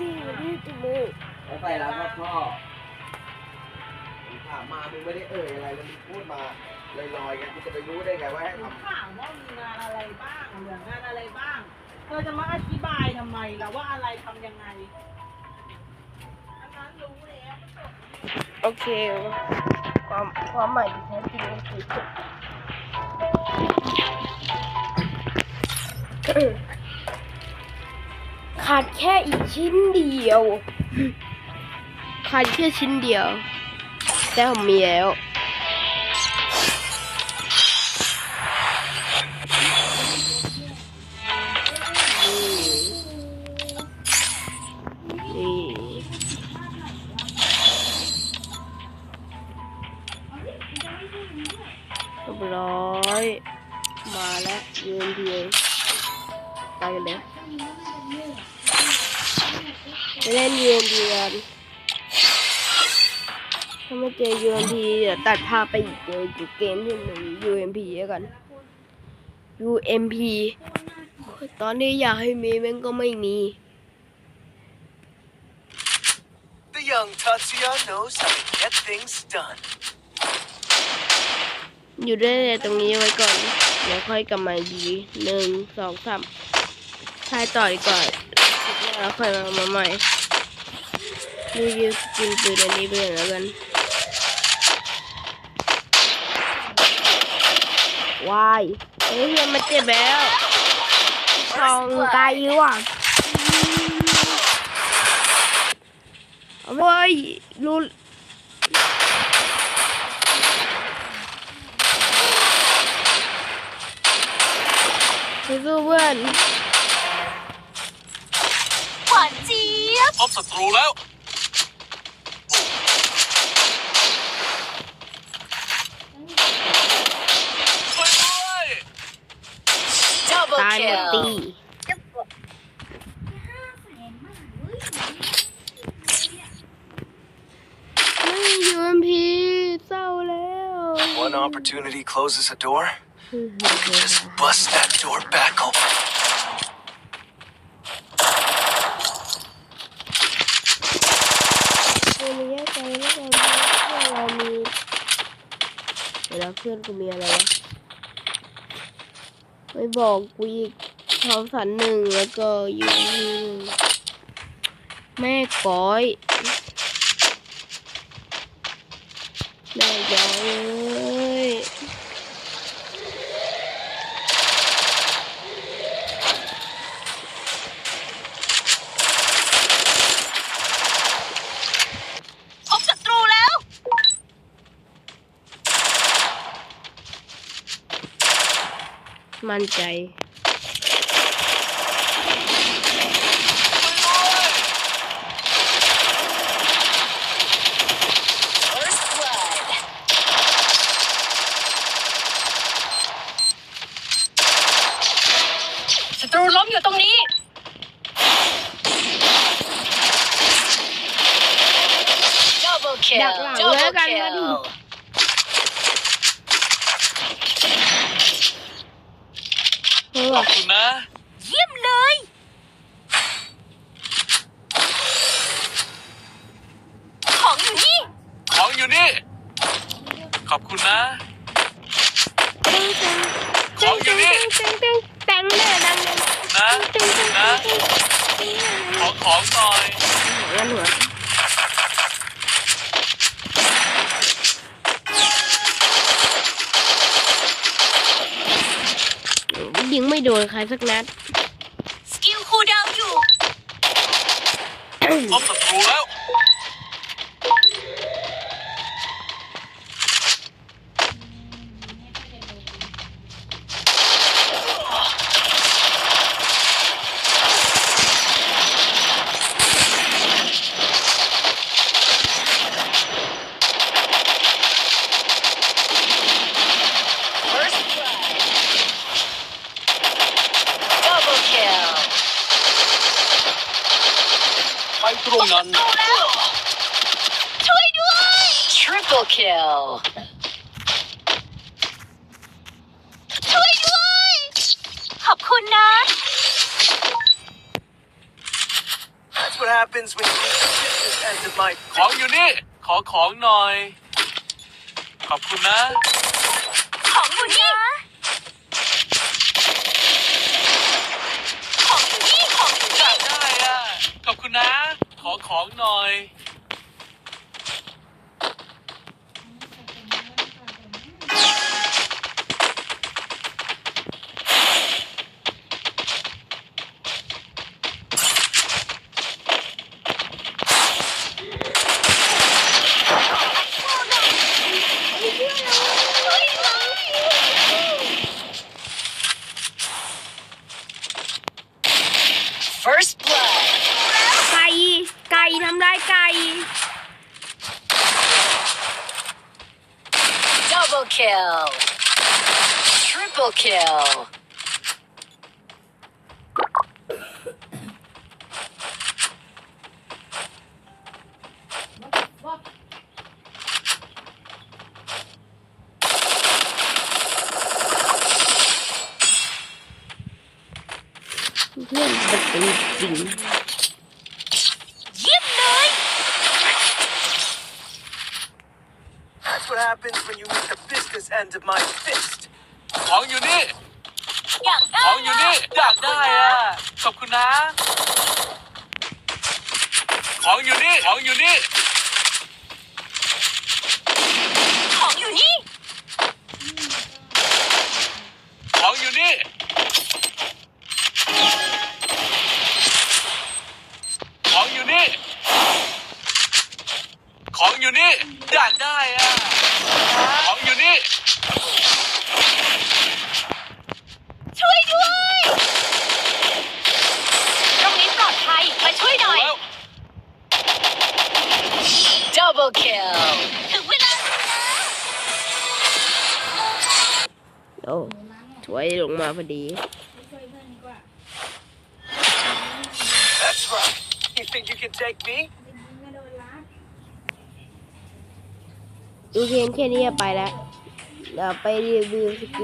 สิวันนี้จมูกแล้วไปแล้วก็พ่อมึงถามมามึงไม่ได้เอ่ยอะไรแล้วมึงพูดมาลอยๆกันกูจะไปรู้ได้ไงว่าให้หนูทำถามว่ามีงานอะไรบ้างเหลืองานอะไรบ้าง เธอจะมาอธิบายทำไมล่ะว่าอะไรทำยังไง อันนั้นรู้แล้วโอเค ความความหมายที่แท้จริงก็คือจบ ขาดแค่อีกชิ้นเดียว ขาดแค่ชิ้นเดียว แต่ผมมีแล้วเรียบร้อย มาแล้วยืนที ไปกันเลยไปเล่นยืนทีกันถ้าไม่เจอยูเอ็มพีเดี๋ยวตัดภาพไปอีกเจออีกเกมที่หนึ่งยูเอ็มพีแล้วกัน UMP ตอนนี้อยากให้มีแม่งก็ไม่มี The young Tatsuya knows how to get things done. อยู่ได้เลยตรงนี้ไว้ก่อน เดี๋ยวค่อยกลับมาอีกทีหนึ่งสองสาม ทายต่อดีกว่อนแล้วค่อยมามาใหม่รีวิวสกินปืนอันนี้ไปเลยแล้วกัน วายเฮ้ยเฮียมันเจ็บแล้วทองไกลว่ะเอาเว้ยรู้สู้ๆเพื่อน หวานเจี๊ยบ พบศัตรูแล้ว ช่วยด้วยดับเบิลตายคิหมดลตีไม่ยูเอ็มพีเศร้าแล้ว One opportunity closes a door. Just bust that door back open. เพื่อนแยกใจแล้วกันเพื่อนเรามี เพื่อนกูมีอะไรวะไม่บอกกูอีกทอมสันหนึ่งแล้วก็ยูหนึ่งแม่ก้อยแม่ย้อยเอ้ย พบศัตรูแล้ว มั่นใจ First blood ศัตรูล้มอยู่ตรงนี้ Double ดั kill กหลัง Double แล้วกันมาดิ kill เฮ้ยขอบคุณนะ เยี่ยมเลย ของอยู่นี่ ของอยู่นี่ ขอบคุณนะ ของอยู่นี่แตงแน่ดังเลยนะนะขอของหน่อยงั้นหัว ยิงไม่โดนใครสักนัด สกิลคูลดาวน์อยู่ พบศัตรูแล้ว First blood Double kill ไป ตรงนั้นดูแล้วช่วยด้วย Triple kill ช่วยด้วย ขอบคุณนะ what happens when you reach the business end of my ของอยู่นี่ ขอของหน่อย ขอบคุณนะ ของอยู่นี่ ของอยู่นี่ ของอยู่อยานี่กได้อะ ขอบคุณนะ ขอของหน่อย ไก่ทำได้ไก่ Double kill Triple kill เพื่อนประตูจริง happens when you meet the business end of my fist. ของอยู่นี่ อยากได้ของอยู่นี่ อยากได้อะขอบคุณนะ ของอยู่นี่ ของอยู่นี่ ของอยู่นี่ ของอยู่นี่ ของอยู่นี่ ของอยู่นี่ อยากได้อะ ของอยู่นี่ ช่วยด้วย ตรงนี้ปลอดภัย มาช่วยหน่อย แล้ว Double kill ถึงเวลาโอ้ถวยลงมาพอดี That's right. You think you can take me? ดูเพียงแค่นี้ไปแล้ว เดี๋ยวไปรีวิวสกิล